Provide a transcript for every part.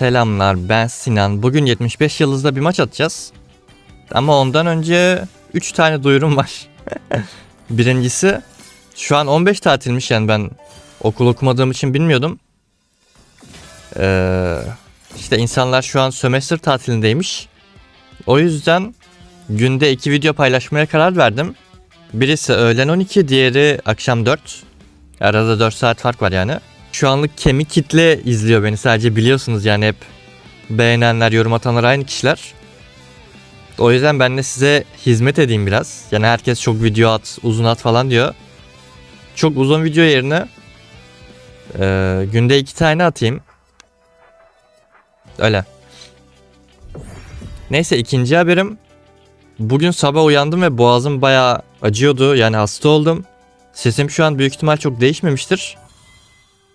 Selamlar ben Sinan. Bugün 75 yıldızda bir maç atacağız. Ama ondan önce 3 tane duyurum var. Birincisi şu an 15 tatilmiş yani ben okul okumadığım için bilmiyordum. Ee, işte insanlar şu an sömestr tatilindeymiş. O yüzden günde 2 video paylaşmaya karar verdim. Birisi öğlen 12, diğeri akşam 4. Arada 4 saat fark var yani. Şu anlık kemik kitle izliyor beni sadece biliyorsunuz yani hep beğenenler, yorum atanlar aynı kişiler. O yüzden ben de size hizmet edeyim biraz. Yani herkes çok video at, uzun at falan diyor. Çok uzun video yerine e, günde iki tane atayım. Öyle. Neyse ikinci haberim. Bugün sabah uyandım ve boğazım bayağı acıyordu. Yani hasta oldum. Sesim şu an büyük ihtimal çok değişmemiştir.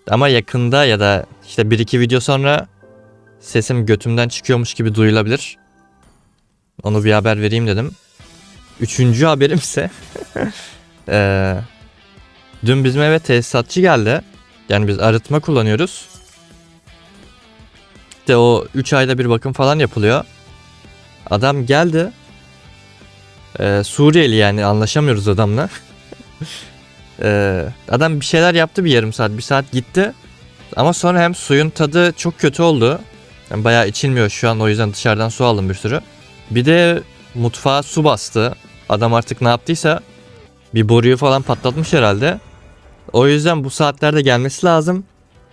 Ama yakında ya da işte 1-2 video sonra sesim götümden çıkıyormuş gibi duyulabilir. Onu bir haber vereyim dedim. Üçüncü haberim ise eee, dün bizim eve tesisatçı geldi. Yani biz arıtma kullanıyoruz. İşte o 3 ayda bir bakım falan yapılıyor. Adam geldi. Eee, Suriyeli yani anlaşamıyoruz adamla. Ee, adam bir şeyler yaptı bir yarım saat, bir saat gitti. Ama sonra hem suyun tadı çok kötü oldu. Yani bayağı içilmiyor şu an o yüzden dışarıdan su aldım bir sürü. Bir de mutfağa su bastı. Adam artık ne yaptıysa bir boruyu falan patlatmış herhalde. O yüzden bu saatlerde gelmesi lazım.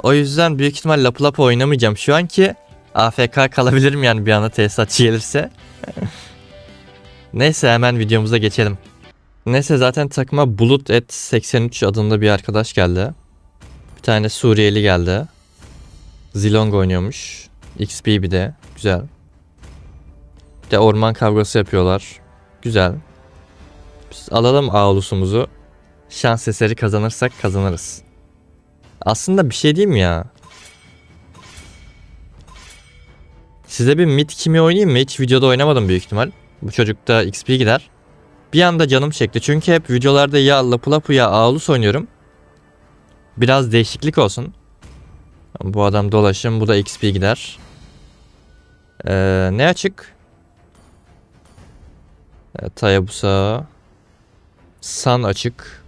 O yüzden büyük ihtimal lapı lapı oynamayacağım şu an ki AFK kalabilirim yani bir anda tesisatçı gelirse. Neyse hemen videomuza geçelim. Neyse zaten takıma Bulut et 83 adında bir arkadaş geldi. Bir tane Suriyeli geldi. Zilong oynuyormuş. XP bir de. Güzel. Bir de orman kavgası yapıyorlar. Güzel. Biz alalım ağlusumuzu. Şans eseri kazanırsak kazanırız. Aslında bir şey diyeyim ya. Size bir mid kimi oynayayım mı? Hiç videoda oynamadım büyük ihtimal. Bu çocukta XP gider. Bir anda canım çekti çünkü hep videolarda ya Lapu ya Aulus oynuyorum. Biraz değişiklik olsun. Bu adam dolaşım, bu da XP gider. Ee, ne açık? Evet, Hayabusa. San açık.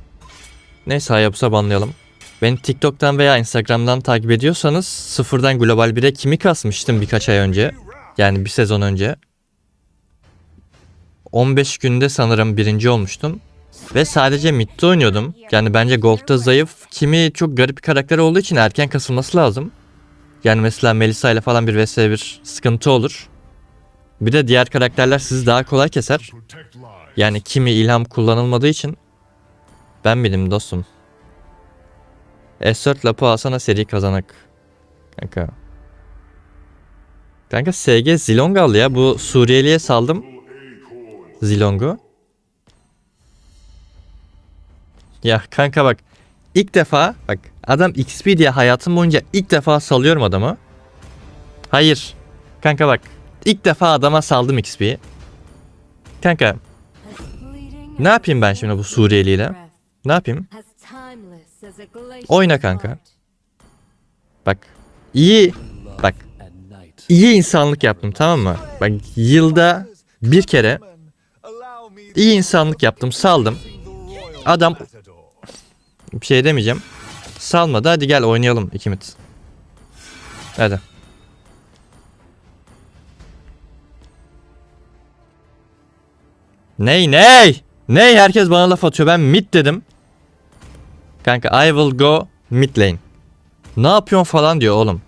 Neyse Hayabusa banlayalım. Beni TikTok'tan veya Instagram'dan takip ediyorsanız sıfırdan Global 1'e kimi kasmıştım birkaç ay önce. Yani bir sezon önce. 15 günde sanırım birinci olmuştum. Ve sadece midde oynuyordum. Yani bence Gold'da zayıf. Kimi çok garip bir karakter olduğu için erken kasılması lazım. Yani mesela Melissa ile falan bir vs bir sıkıntı olur. Bir de diğer karakterler sizi daha kolay keser. Yani kimi ilham kullanılmadığı için. Ben bildim dostum. S4 lapı alsana seri kazanak. Kanka. Kanka SG Zilong al ya. Bu Suriyeli'ye saldım. Zilong'u. Ya kanka bak. ilk defa bak adam XP diye hayatım boyunca ilk defa salıyorum adamı. Hayır. Kanka bak. ilk defa adama saldım XP'yi. Kanka Ne yapayım ben şimdi bu Suriyeliyle? ne yapayım? Oyna kanka. Bak. iyi bak. iyi insanlık yaptım tamam mı? Bak yılda bir kere iyi insanlık yaptım saldım. Adam bir şey demeyeceğim. Salmadı hadi gel oynayalım ikimiz. Hadi. Ney ney? Ney herkes bana laf atıyor ben mid dedim. Kanka I will go mid lane. Ne yapıyorsun falan diyor oğlum.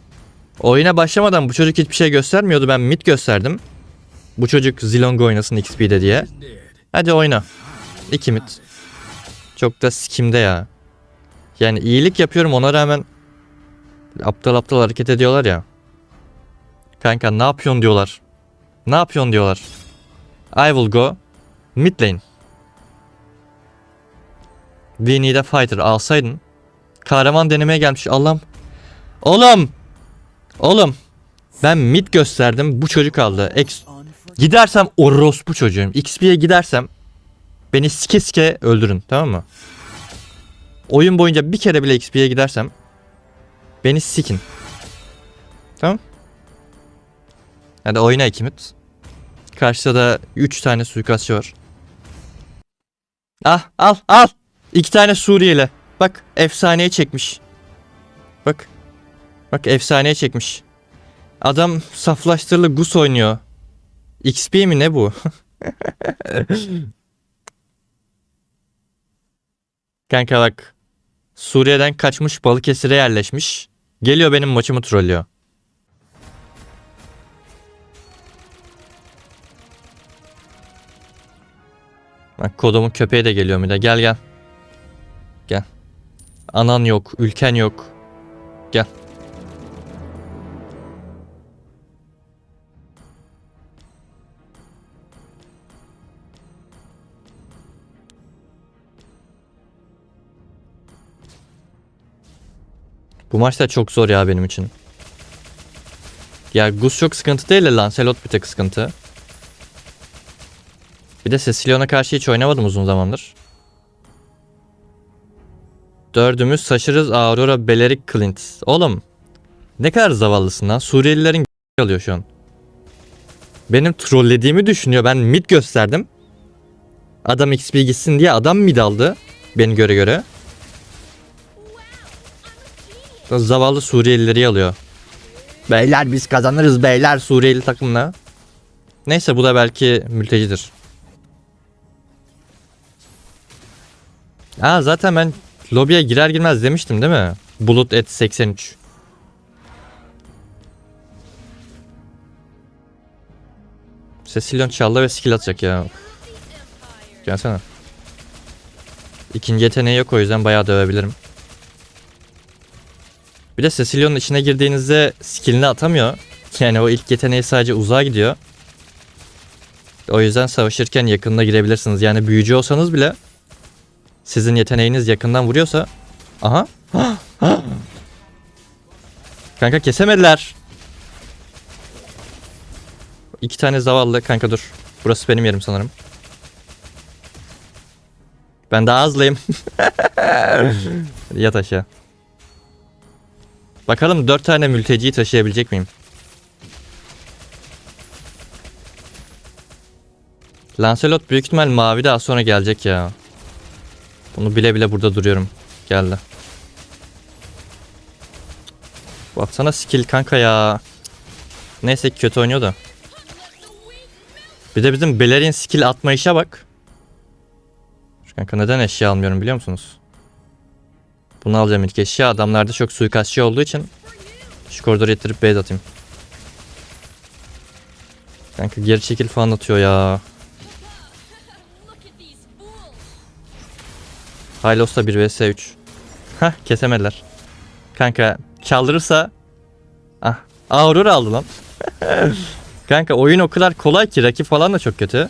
Oyuna başlamadan bu çocuk hiçbir şey göstermiyordu ben mid gösterdim. Bu çocuk Zilong oynasın XP'de diye. Hadi oyna. İki mid. Çok da skimde ya. Yani iyilik yapıyorum ona rağmen aptal aptal hareket ediyorlar ya. Kanka ne yapıyorsun diyorlar. Ne yapıyorsun diyorlar. I will go mid lane. We need a fighter alsaydın. Kahraman denemeye gelmiş Allah'ım. Oğlum. Oğlum. Ben mid gösterdim bu çocuk aldı. Ex Gidersem orospu çocuğum. XP'ye gidersem beni sike sike öldürün tamam mı? Oyun boyunca bir kere bile XP'ye gidersem beni sikin. Tamam? Hadi oyna Ekimit. Karşıda da 3 tane suikastçı var. Ah al al. 2 tane Suriyeli. Bak efsaneye çekmiş. Bak. Bak efsaneye çekmiş. Adam saflaştırılı Gus oynuyor. XP mi ne bu? Kanka bak. Suriye'den kaçmış Balıkesir'e yerleşmiş. Geliyor benim maçımı trollüyor. Bak kodumun köpeği de geliyor bir de. Gel gel. Gel. Anan yok, ülken yok. Gel. Bu maç da çok zor ya benim için. Ya Gus çok sıkıntı değil de Lancelot bir tek sıkıntı. Bir de Cecilion'a karşı hiç oynamadım uzun zamandır. Dördümüz Saşırız Aurora Belerik Clint. Oğlum ne kadar zavallısın lan. Suriyelilerin alıyor şu an. Benim trollediğimi düşünüyor. Ben mid gösterdim. Adam XP gitsin diye adam mid aldı. Beni göre göre. Zavallı Suriyelileri alıyor. Beyler biz kazanırız beyler Suriyeli takımla. Neyse bu da belki mültecidir. Aa zaten ben lobiye girer girmez demiştim değil mi? Bulut et 83. Cecilion çaldı ve skill atacak ya. Gelsene. İkinci yeteneği yok o yüzden bayağı dövebilirim. Bir de Cecilion'un içine girdiğinizde skillini atamıyor. Yani o ilk yeteneği sadece uzağa gidiyor. O yüzden savaşırken yakınına girebilirsiniz. Yani büyücü olsanız bile sizin yeteneğiniz yakından vuruyorsa aha kanka kesemediler. İki tane zavallı kanka dur. Burası benim yerim sanırım. Ben daha hızlıyım. Yat aşağı. Bakalım dört tane mülteciyi taşıyabilecek miyim? Lancelot büyük ihtimal mavi daha sonra gelecek ya. Bunu bile bile burada duruyorum. Geldi. Baksana skill kanka ya. Neyse kötü oynuyor da. Bir de bizim Beleri'nin skill atma işe bak. Şu kanka neden eşya almıyorum biliyor musunuz? Bunu alacağım ilk eşya. Adamlarda çok suikastçı olduğu için şu koridoru getirip base atayım. Kanka geri çekil falan atıyor ya. Hylos da 1 vs 3. Hah kesemediler. Kanka çaldırırsa... Ah Aurora aldı lan. Kanka oyun o kadar kolay ki rakip falan da çok kötü.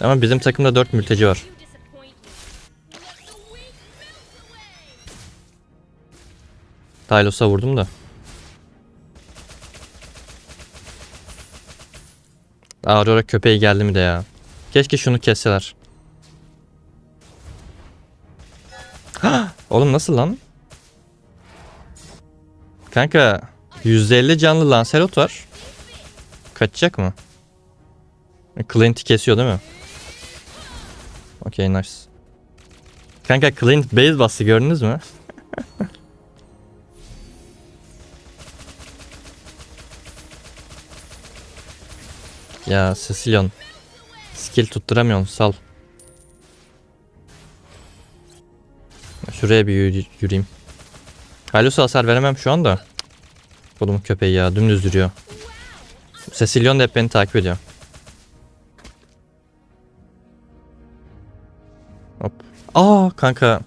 Ama bizim takımda 4 mülteci var. Tylos'a vurdum da. Aurora köpeği geldi mi de ya. Keşke şunu kesseler. Oğlum nasıl lan? Kanka %50 canlı Lancelot var. Kaçacak mı? Clint'i kesiyor değil mi? Okey nice. Kanka Clint base bastı gördünüz mü? Ya Cecilion. Skill tutturamıyorsun sal. Şuraya bir yürü- yürüyeyim. Halus'a hasar veremem şu anda. Oğlum köpeği ya dümdüz yürüyor. Cecilion da hep beni takip ediyor. Hop. Aa kanka.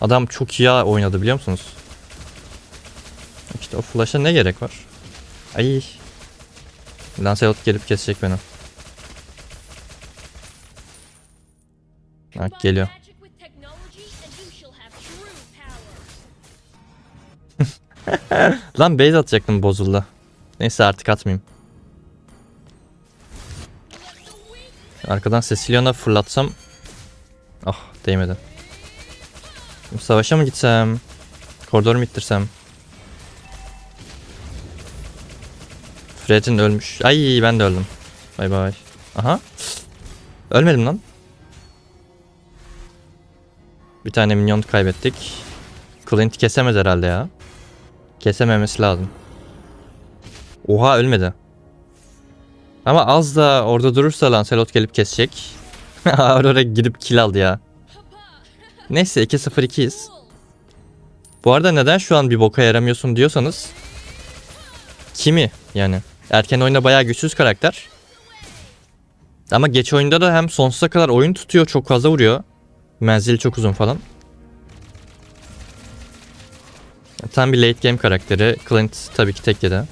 Adam çok iyi oynadı biliyor musunuz? İşte o flash'a ne gerek var? Ay. Lancelot gelip kesecek beni. Bak geliyor. Lan base atacaktım bozuldu. Neyse artık atmayayım. Arkadan Cecilion'a fırlatsam. Ah değmedi. Şimdi savaşa mı gitsem? Koridoru mu ittirsem? Fred'in ölmüş. Ay ben de öldüm. Bay bay. Aha. Ölmedim lan. Bir tane minyon kaybettik. Clint kesemez herhalde ya. Kesememesi lazım. Oha ölmedi. Ama az da orada durursa Lancelot gelip kesecek. Aurora gidip kill aldı ya. Neyse 2-0-2'yiz. Bu arada neden şu an bir boka yaramıyorsun diyorsanız kimi yani erken oyunda bayağı güçsüz karakter. Ama geç oyunda da hem sonsuza kadar oyun tutuyor çok fazla vuruyor. Menzili çok uzun falan. Tam bir late game karakteri. Clint tabii ki tek yedi.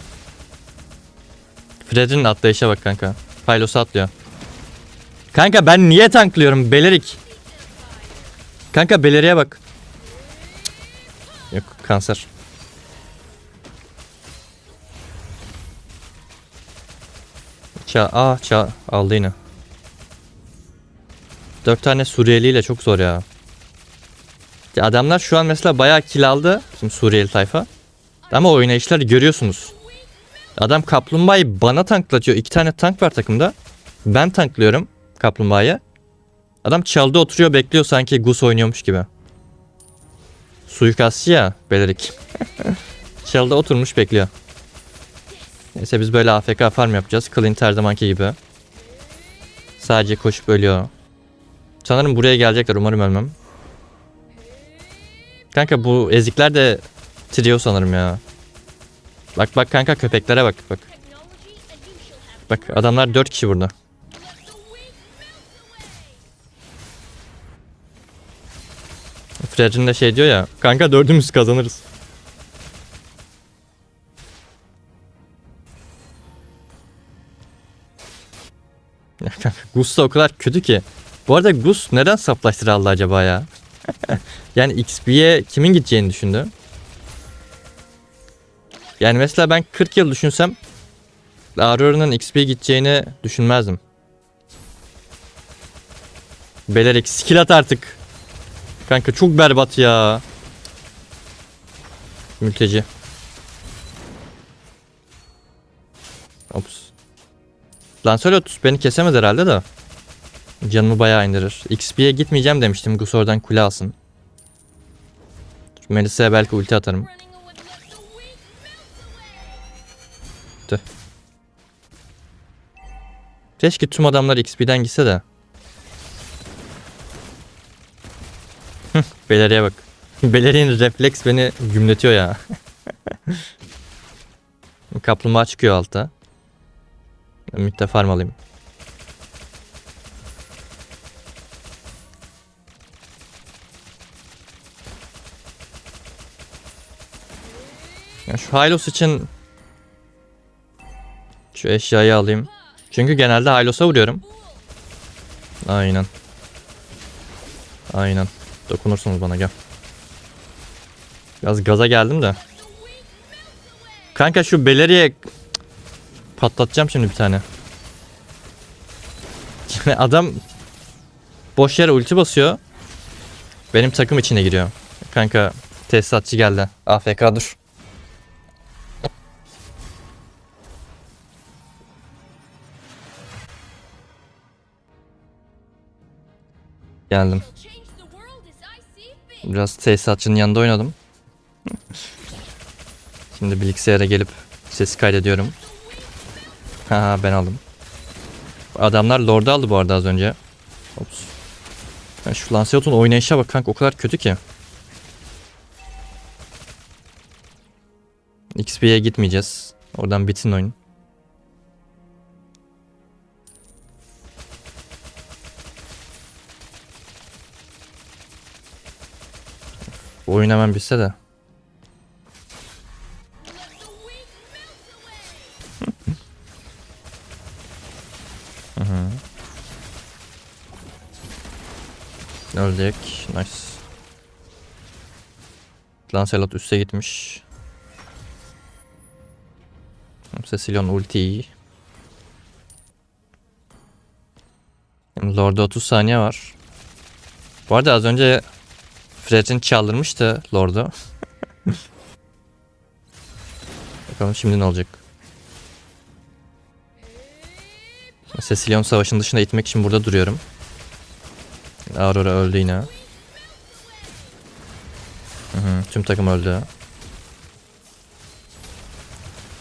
Fred'in atlayışa bak kanka. Pylos'a atlıyor. Kanka ben niye tanklıyorum? Belerik. Kanka Beleri'ye bak. Yok kanser. Ça ah ça aldı yine. Dört tane Suriyeli ile çok zor ya. ya. Adamlar şu an mesela bayağı kill aldı. Şimdi Suriyeli tayfa. Ama oynayışları görüyorsunuz. Adam kaplumbağayı bana tanklatıyor. İki tane tank var takımda. Ben tanklıyorum kaplumbağayı. Adam çaldı oturuyor bekliyor sanki Gus oynuyormuş gibi. Suikastçı ya Belerik. çaldı oturmuş bekliyor. Neyse biz böyle AFK farm yapacağız. Clint her zamanki gibi. Sadece koşup ölüyor. Sanırım buraya gelecekler. Umarım ölmem. Kanka bu ezikler de trio sanırım ya. Bak bak kanka köpeklere bak bak. Bak adamlar 4 kişi burada. Fred'in de şey diyor ya. Kanka dördümüz kazanırız. Gus da o kadar kötü ki. Bu arada Gus neden saflaştır aldı acaba ya? yani XP'ye kimin gideceğini düşündü. Yani mesela ben 40 yıl düşünsem Aurora'nın XP gideceğini düşünmezdim. Belerik skill at artık. Kanka çok berbat ya. Mülteci. Ops. Lancelot beni kesemez herhalde de. Canımı bayağı indirir. XP'ye gitmeyeceğim demiştim. Gus oradan kule alsın. Melisa'ya belki ulti atarım. Keşke tüm adamlar XP'den gitse de. Beleri'ye bak. Beleri'nin refleks beni gümletiyor ya. Kaplumbağa çıkıyor alta. Midde farm alayım. Ya şu Hylos için şu eşyayı alayım. Çünkü genelde Hylos'a vuruyorum. Aynen. Aynen. Dokunursunuz bana gel. Biraz gaza geldim de. Kanka şu Beleri'ye patlatacağım şimdi bir tane. Yani adam boş yere ulti basıyor. Benim takım içine giriyor. Kanka tesisatçı geldi. AFK dur. Geldim. Biraz tesisatçının yanında oynadım. Şimdi bilgisayara gelip sesi kaydediyorum. Ha ben aldım. Adamlar Lord'u aldı bu arada az önce. Ops. Ya şu Lancelot'un oynayışa bak kanka o kadar kötü ki. XP'ye gitmeyeceğiz. Oradan bitsin oyun. Bu oyun hemen bitse de. Öldük. Nice. Lancelot üste gitmiş. Cecilion ulti. Lord'a 30 saniye var. Bu arada az önce Fred'in çaldırmıştı Lord'u. Bakalım şimdi ne olacak. Cecilion savaşın dışında itmek için burada duruyorum. Aurora öldü yine. Hı hı, tüm takım öldü.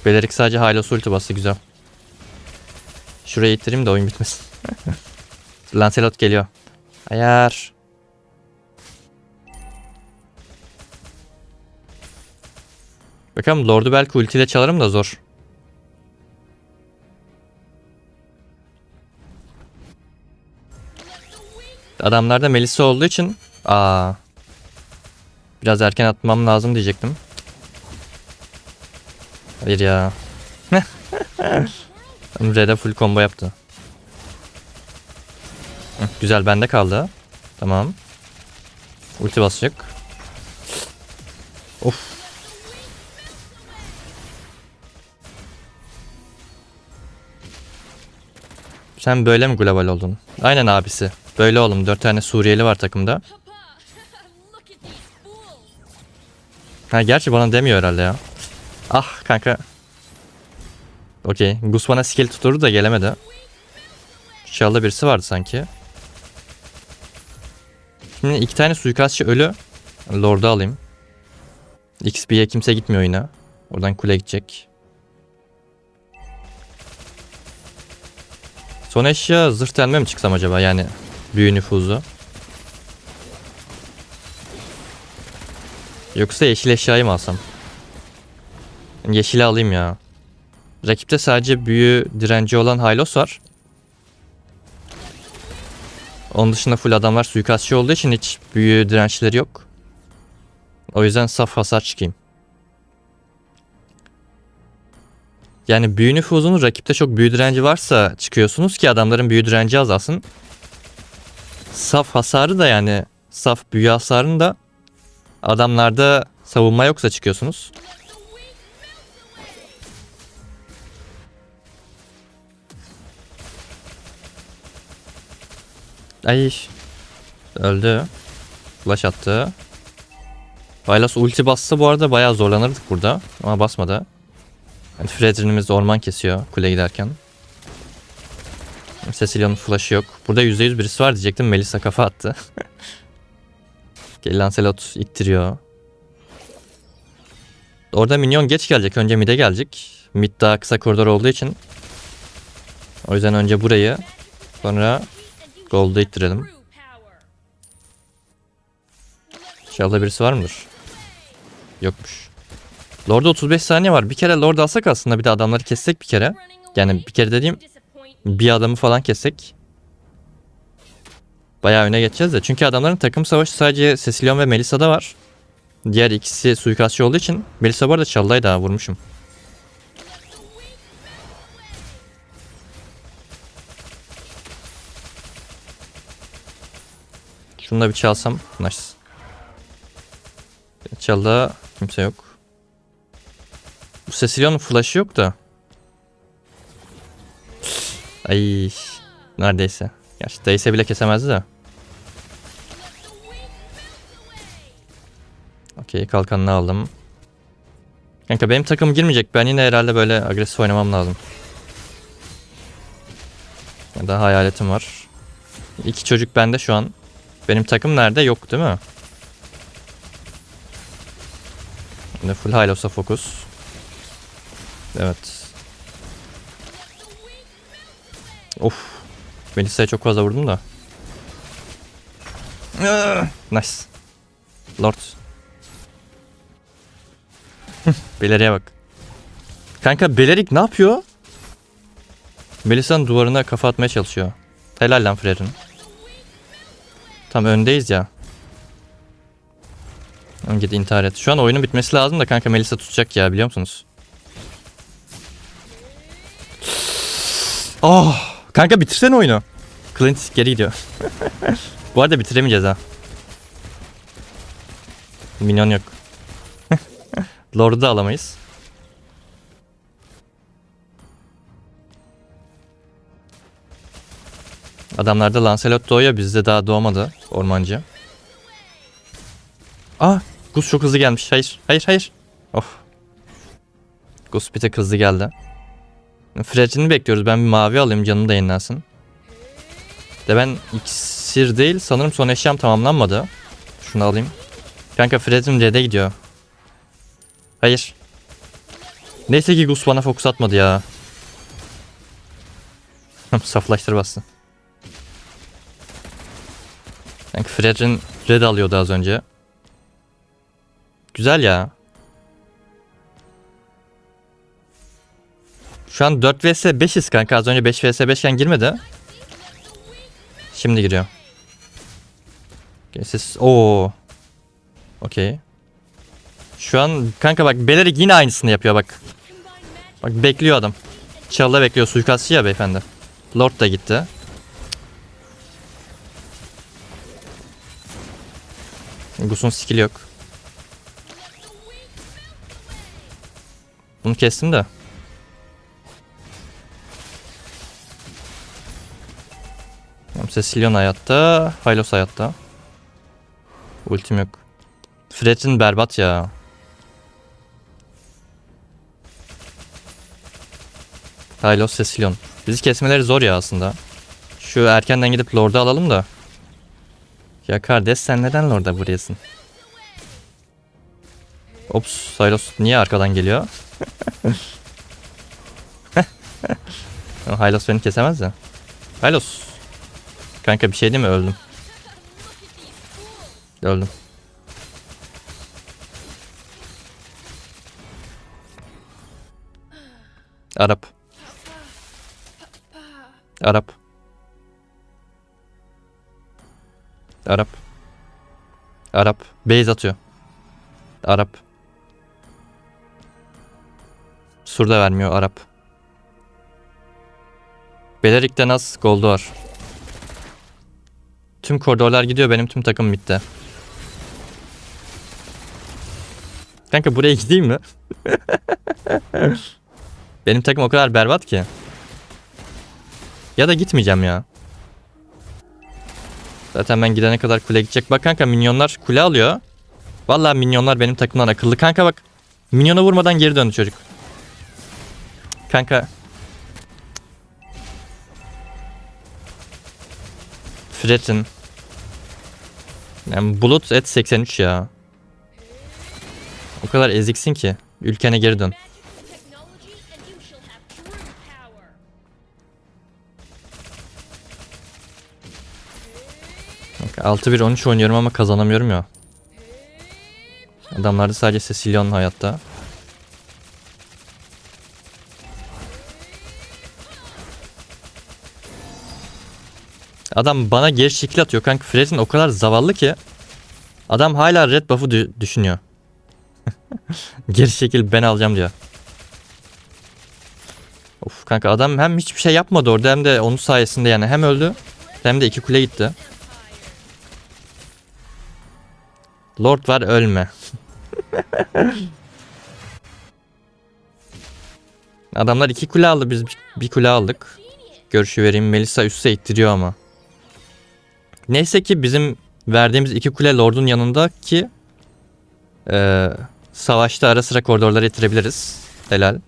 Belerik sadece Hylos ulti bastı güzel. Şuraya ittireyim de oyun bitmesin. Lancelot geliyor. Ayar. Bakalım Lord'u belki ultiyle çalarım da zor. Adamlarda Melissa olduğu için aa biraz erken atmam lazım diyecektim. Hayır ya. Red'e full combo yaptı. Hı, Güzel bende kaldı. Tamam. Ulti basacak. Of. Sen böyle mi global oldun? Aynen abisi. Böyle oğlum. Dört tane Suriyeli var takımda. Ha gerçi bana demiyor herhalde ya. Ah kanka. Okey. Gus bana skill tuturdu da gelemedi. Şalda birisi vardı sanki. Şimdi iki tane suikastçı ölü. Lord'u alayım. XP'ye kimse gitmiyor yine. Oradan kule gidecek. Son eşya zırh delme mi çıksam acaba yani büyü nüfuzu. Yoksa yeşil eşyayı mı alsam? Yeşili alayım ya. Rakipte sadece büyü direnci olan Hylos var. Onun dışında full adamlar suikastçı olduğu için hiç büyü dirençleri yok. O yüzden saf hasar çıkayım. Yani büyü nüfuzunun rakipte çok büyü direnci varsa çıkıyorsunuz ki adamların büyü direnci azalsın. Saf hasarı da yani saf büyü hasarını da adamlarda savunma yoksa çıkıyorsunuz. Ay. Öldü. Flash attı. Vylas ulti bassa bu arada bayağı zorlanırdık burada. Ama basmadı. Yani Fredrin'imiz orman kesiyor kule giderken. Cecilia'nın flash'ı yok. Burada %100 birisi var diyecektim. Melissa kafa attı. Lancelot ittiriyor. Orada minyon geç gelecek. Önce mid'e gelecek. Mid daha kısa koridor olduğu için. O yüzden önce burayı sonra Gold'u ittirelim. İnşallah birisi var mıdır? Yokmuş. Lord'da 35 saniye var. Bir kere Lord alsak aslında bir de adamları kessek bir kere. Yani bir kere dediğim. Bir adamı falan kessek. Bayağı öne geçeceğiz de. Çünkü adamların takım savaşı sadece Cecilion ve Melissa'da var. Diğer ikisi suikastçı olduğu için. Melissa bu arada çalday daha vurmuşum. Şunu da bir çalsam. Nice. Çalda kimse yok. Bu Cecilion'un flash'ı yok da. Ay neredeyse. Gerçi değse bile kesemezdi de. Okey kalkanını aldım. Kanka benim takım girmeyecek. Ben yine herhalde böyle agresif oynamam lazım. Ya da hayaletim var. İki çocuk bende şu an. Benim takım nerede? Yok değil mi? Yine full Hylos'a fokus. Evet. Of. Melisa'ya çok fazla vurdum da. Ah, Nice. Lord. Beleri'ye bak. Kanka Belerik ne yapıyor? Melisa'nın duvarına kafa atmaya çalışıyor. Helal lan Frer'in. Tam öndeyiz ya. Git intihar et. Şu an oyunun bitmesi lazım da kanka Melisa tutacak ya biliyor musunuz? Oh! Kanka bitirsene oyunu. Clint geri gidiyor. Bu arada bitiremeyeceğiz ha. Minyon yok. Lord'u da alamayız. Adamlarda Lancelot doğuyor bizde daha doğmadı ormancı. Aa Gus çok hızlı gelmiş. Hayır hayır hayır. Of. Gus bir tek hızlı geldi. Fred'ini bekliyoruz. Ben bir mavi alayım canım da yenilensin. De ben iksir değil sanırım son eşyam tamamlanmadı. Şunu alayım. Kanka Fred'im Red'e gidiyor. Hayır. Neyse ki Gus bana fokus atmadı ya. Saflaştır bastı. Kanka Fred'in Red alıyordu az önce. Güzel ya. Şu an 4 vs 5'iz kanka. Az önce 5 vs 5 iken girmedi. Şimdi giriyor. Okay, siz... Oo. Okey. Şu an kanka bak Belerik yine aynısını yapıyor bak. Bak bekliyor adam. Çalda bekliyor suikastçı ya beyefendi. Lord da gitti. Gus'un skill yok. Bunu kestim de. Tamam Cecilion hayatta. Hylos hayatta. Ultim yok. Fred'in berbat ya. Hylos Cecilion. Bizi kesmeleri zor ya aslında. Şu erkenden gidip Lord'u alalım da. Ya kardeş sen neden Lord'a vuruyorsun? Ops Hylos niye arkadan geliyor? Hylos beni kesemez ya. Hylos. Kanka bir şey değil mi? Öldüm. Öldüm. Arap. Arap. Arap. Arap. Beyz atıyor. Arap. Surda vermiyor Arap. Belerik'te az goldu var. Tüm koridorlar gidiyor benim tüm takım bitti. Kanka buraya gideyim mi? benim takım o kadar berbat ki. Ya da gitmeyeceğim ya. Zaten ben gidene kadar kule gidecek. Bak kanka minyonlar kule alıyor. Vallahi minyonlar benim takımdan akıllı. Kanka bak. Minyona vurmadan geri döndü çocuk. Kanka. Fred'in. Yani Bulut et 83 ya. O kadar eziksin ki. Ülkene geri dön. Kanka 6-1-13 oynuyorum ama kazanamıyorum ya. Adamlarda sadece Cecilion hayatta. Adam bana geri şekil atıyor kanka. Fred'in o kadar zavallı ki. Adam hala red buff'ı dü- düşünüyor. geri şekil ben alacağım diyor. Of kanka adam hem hiçbir şey yapmadı orada hem de onun sayesinde yani hem öldü hem de iki kule gitti. Lord var ölme. Adamlar iki kule aldı biz bir kule aldık. Görüşü vereyim Melisa üste ittiriyor ama. Neyse ki bizim verdiğimiz iki kule Lord'un yanında ki eee, savaşta ara sıra koridorları ittirebiliriz. Helal.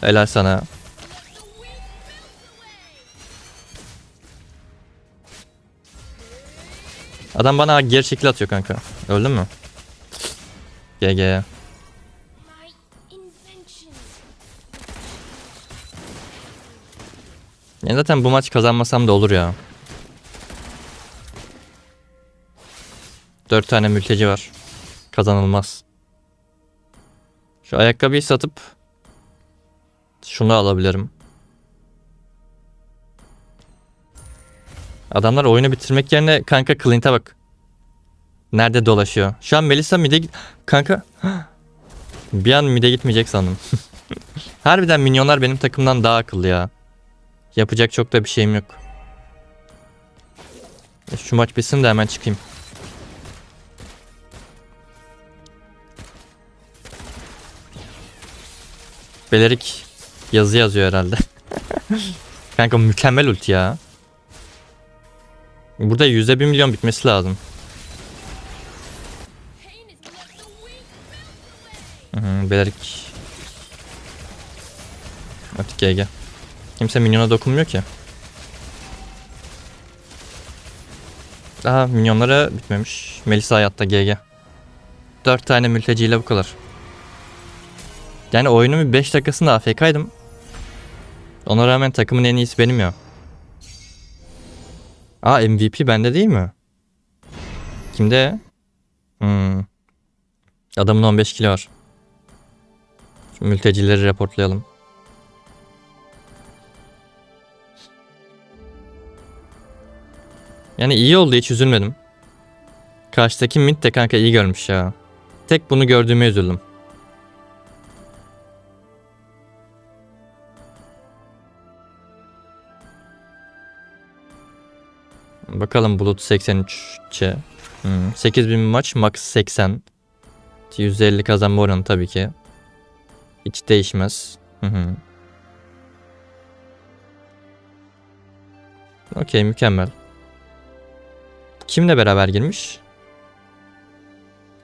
Helal sana. Adam bana geri şekil atıyor kanka. Öldün mü? GG. Yani zaten bu maç kazanmasam da olur ya. 4 tane mülteci var. Kazanılmaz. Şu ayakkabıyı satıp şunu alabilirim. Adamlar oyunu bitirmek yerine kanka Clint'e bak. Nerede dolaşıyor? Şu an Melisa mid'e git... Kanka... Bir an mid'e gitmeyecek sandım. Harbiden minyonlar benim takımdan daha akıllı ya. Yapacak çok da bir şeyim yok. Şu maç bitsin de hemen çıkayım. Belerik yazı yazıyor herhalde. Kanka mükemmel ulti ya. Burada yüzde bir milyon bitmesi lazım. Hı, Belerik. Artık GG. Kimse minyona dokunmuyor ki. Daha minyonlara bitmemiş. Melisa hayatta GG. 4 tane mülteciyle bu kadar. Yani oyunun bir 5 dakikasında AFK'ydım. Ona rağmen takımın en iyisi benim ya. Aa MVP bende değil mi? Kimde? Hmm. Adamın 15 kilo var. Şu mültecileri raportlayalım. Yani iyi oldu hiç üzülmedim. Karşıdaki Mint de kanka iyi görmüş ya. Tek bunu gördüğüme üzüldüm. Bakalım Bulut 83'e. Hmm. 8000 maç max 80. 150 kazanma oranı tabii ki. Hiç değişmez. Hı hı. Okey mükemmel. Kimle beraber girmiş?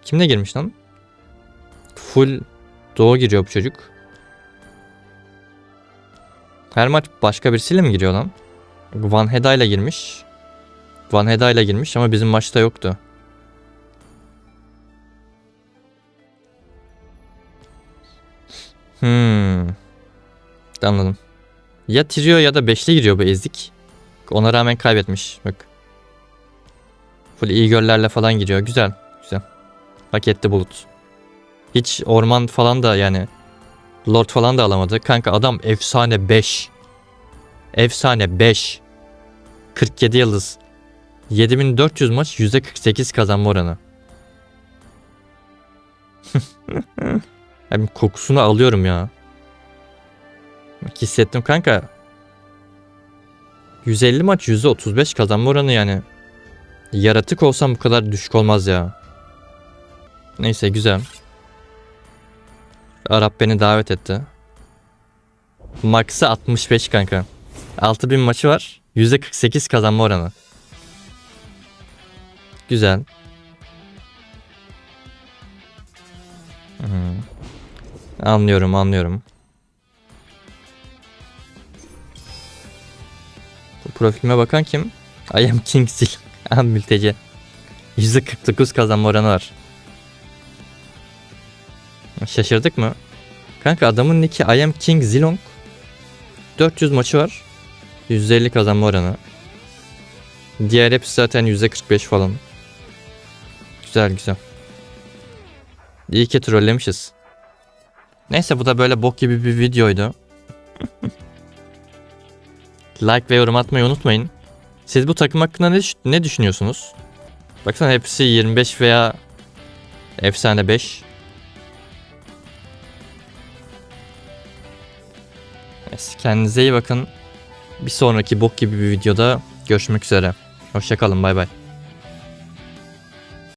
Kimle girmiş lan? Full doğu giriyor bu çocuk. Her maç başka birisiyle mi giriyor lan? Van Heda ile girmiş. Van Heda ile girmiş ama bizim maçta yoktu. Hmm. Anladım. Ya trio ya da beşli giriyor bu ezik. Ona rağmen kaybetmiş. Bak. Full iyi göllerle falan giriyor. Güzel. Güzel. Hak etti Bulut. Hiç orman falan da yani Lord falan da alamadı. Kanka adam efsane 5. Efsane 5. 47 yıldız. 7400 maç %48 kazanma oranı. Hem kokusunu alıyorum ya. Bak hissettim kanka. 150 maç %35 kazanma oranı yani. Yaratık olsam bu kadar düşük olmaz ya. Neyse güzel. Arap beni davet etti. Max'ı 65 kanka. 6000 maçı var. %48 kazanma oranı. Güzel. Hı. Anlıyorum anlıyorum. Bu profilime bakan kim? I am King Sil. Am mülteci. %49 kazanma oranı var. Şaşırdık mı? Kanka adamın nicki I am King Zilong. 400 maçı var. %50 kazanma oranı. Diğer hepsi zaten %45 falan. Güzel güzel. İyi ki trollemişiz. Neyse bu da böyle bok gibi bir videoydu. like ve yorum atmayı unutmayın. Siz bu takım hakkında ne, ne düşünüyorsunuz? Baksana hepsi 25 veya efsane 5. Neyse, Kendinize iyi bakın. Bir sonraki bok gibi bir videoda görüşmek üzere. Hoşçakalın bay bay.